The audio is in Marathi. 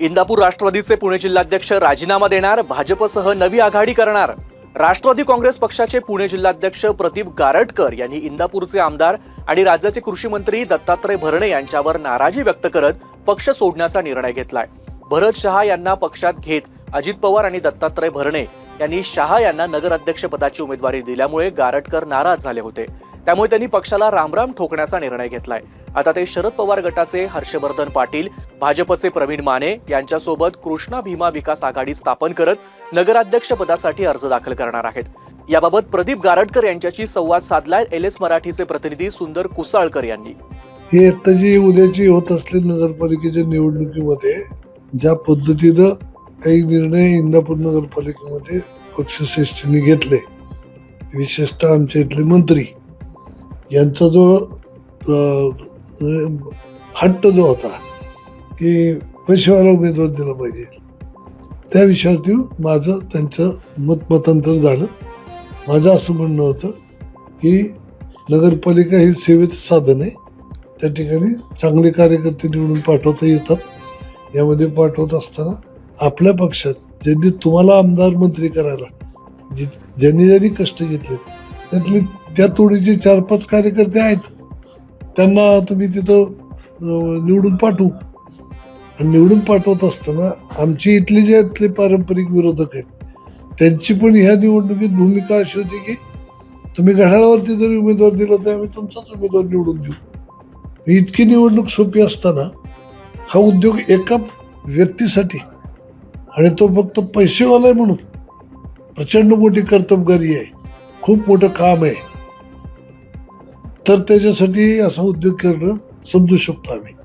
इंदापूर राष्ट्रवादीचे पुणे जिल्हाध्यक्ष राजीनामा देणार भाजपसह नवी आघाडी करणार. राष्ट्रवादी काँग्रेस पक्षाचे पुणे जिल्हाध्यक्ष प्रदीप गारटकर यांनी इंदापूरचे आमदार आणि राज्याचे कृषी मंत्री दत्तात्रय भरणे यांच्यावर नाराजी व्यक्त करत पक्ष सोडण्याचा निर्णय घेतलाय. भरत शहा यांना पक्षात घेत अजित पवार आणि दत्तात्रय भरणे यांनी शहा यांना नगराध्यक्षपदाची उमेदवारी दिल्यामुळे गारटकर नाराज झाले होते. त्यामुळे त्यांनी पक्षाला रामराम ठोकण्याचा निर्णय घेतलाय. आता ते शरद पवार गटाचे हर्षवर्धन पाटील भाजपचे प्रवीण माने यांच्यासोबत कृष्णा भीमा विकास आघाडी स्थापन करत नगराध्यक्ष पदासाठी अर्ज दाखल करणार आहेत. याबाबत प्रदीप गारडकर यांच्याशी संवाद साधलाय एल एस मराठीचे प्रतिनिधी सुंदर कुसाळकर यांनी. हे आता उद्याची होत असलेली नगरपालिकेच्या निवडणुकीमध्ये ज्या पद्धतीनं काही निर्णय इंदापूर नगरपालिकेमध्ये पक्षश्रेष्ठींनी घेतले विशेषतः आमच्या इथले मंत्री यांचा जो हट्ट जो होता की पैशेवाला उमेदवार दिला पाहिजे. त्या विषयावरती माझं त्यांचं मतमतांतर झालं. माझं असं म्हणणं होतं की नगरपालिका ही सेवेचं साधन आहे. त्या ठिकाणी चांगले कार्यकर्ते निवडून पाठवता येतात. यामध्ये पाठवत असताना आपल्या पक्षात ज्यांनी तुम्हाला आमदार मंत्री करायला जित ज्यांनी ज्यांनी कष्ट घेतले त्यातले त्या तोडीचे चार पाच कार्यकर्ते आहेत. त्यांना तुम्ही तिथं निवडून पाठवू. आणि निवडून पाठवत असताना आमची इथले जे इथले पारंपरिक विरोधक आहेत त्यांची पण ह्या निवडणुकीत भूमिका अशी होती की तुम्ही घड्याळावरती जरी उमेदवार दिला तर आम्ही तुमचाच उमेदवार निवडून देऊ इतकी निवडणूक सोपी असताना हा उद्योग एका व्यक्तीसाठी आणि तो फक्त पैसेवाला आहे म्हणून प्रचंड मोठी कर्तबगारी आहे. खूप मोठं काम आहे. तर त्याच्यासाठी असा उद्योग करणं समजू शकतो आम्ही.